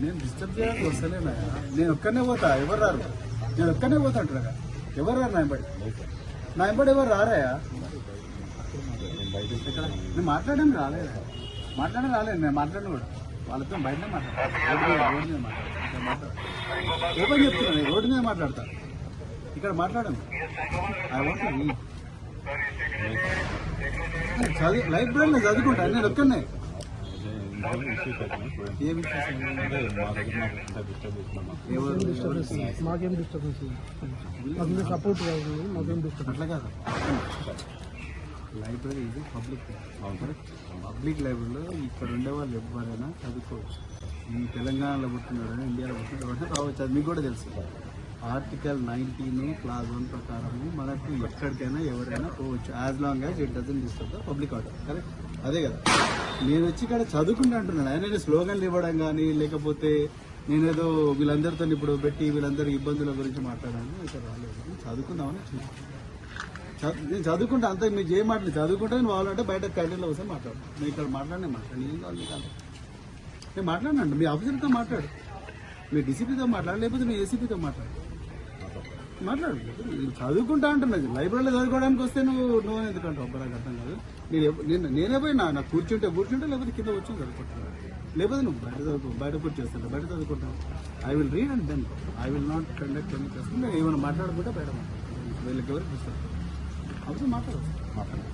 నేను డిస్టర్బ్ చేయడానికి వస్తలేనా నేను ఒక్కనే పోతా ఎవరు రారు? నేను ఒక్కనే పోతా అంటారా ఎవరు రారు నా నాయబడి నా ఎవరు రారాయా? నేను మాట్లాడడం రాలేదు. మాట్లాడడం రాలేదు నేను మాట్లాడను కూడా. వాళ్ళతో బయటనే మాట్లాడతాను రోడ్డు ఓపెన్ చెప్తున్నాను రోడ్డు మీద మాట్లాడతా. ఇక్కడ మాట్లాడను. ఐ వాంట్ చదివి లైబ్రరీలో చదువుకుంటాను నేను ఒక్కనే మాకేం డిస్టర్బెన్స్ మాకు సపోర్ట్ కాదు మాకేం డిస్టర్బెన్స్ అట్లా కాదు లైబ్రరీ ఇది పబ్లిక్ పబ్లిక్ లైబ్రరీలో ఇక్కడ ఉండే వాళ్ళు ఎవరైనా చదువుకోవచ్చు ఈ తెలంగాణలో పుట్టినవాడైనా ఇండియాలో పుట్టినవాడైనా రావచ్చు అది మీకు కూడా తెలుసు ఆర్టికల్ నైన్టీన్ క్లాస్ వన్ ప్రకారము మనకు ఎక్కడికైనా ఎవరైనా పోవచ్చు. As long as it doesn't disturb the public order correct అదే కదా. నేను వచ్చి ఇక్కడ చదువుకుంటా అంటున్నాను. ఆయన స్లోగన్లు ఇవ్వడం కానీ లేకపోతే నేనేదో వీళ్ళందరితో ఇప్పుడు పెట్టి వీళ్ళందరి ఇబ్బందుల గురించి మాట్లాడాను ఇక్కడ రాలేదు. చదువుకుందామని చూసి చదువు- నేను చదువుకుంటా. అంతే మీరు ఏ మాటలు. చదువుకుంటే నేను వాళ్ళంటే బయట క్యాంటీన్లో వస్తే మాట్లాడు నేను ఇక్కడ మాట్లాడినే మాట్లాడు ఏం కావాలి నేను మాట్లాడినండి మీ ఆఫీసర్తో మాట్లాడు. మీ డిసిపితో మాట్లాడు లేకపోతే మీ ఏసీపీతో మాట్లాడు మాట్లాడు. నేను చదువుకుంటా అంటున్నది లైబ్రరీలో చదువుకోవడానికి వస్తే నువ్వు నువ్వు ఎందుకంటే ఒక్క నాకు అర్థం కాదు. నేను నేను నేనే పోయి నా నాకు కూర్చుంటే కూర్చుంటే లేకపోతే కింద వచ్చి చదువుకుంటున్నాను లేకపోతే నువ్వు బయట చదువుకో బయట కూర్చోస్తాను బయట చదువుకుంటాను I will read and then I will not conduct అని చేస్తాను నేను ఏమైనా మాట్లాడుకుంటే బయట మాట్లాడతాను వీళ్ళకి ఎవరికి చూస్తాను అప్పుడు మాట్లాడదు మాట్లాడదు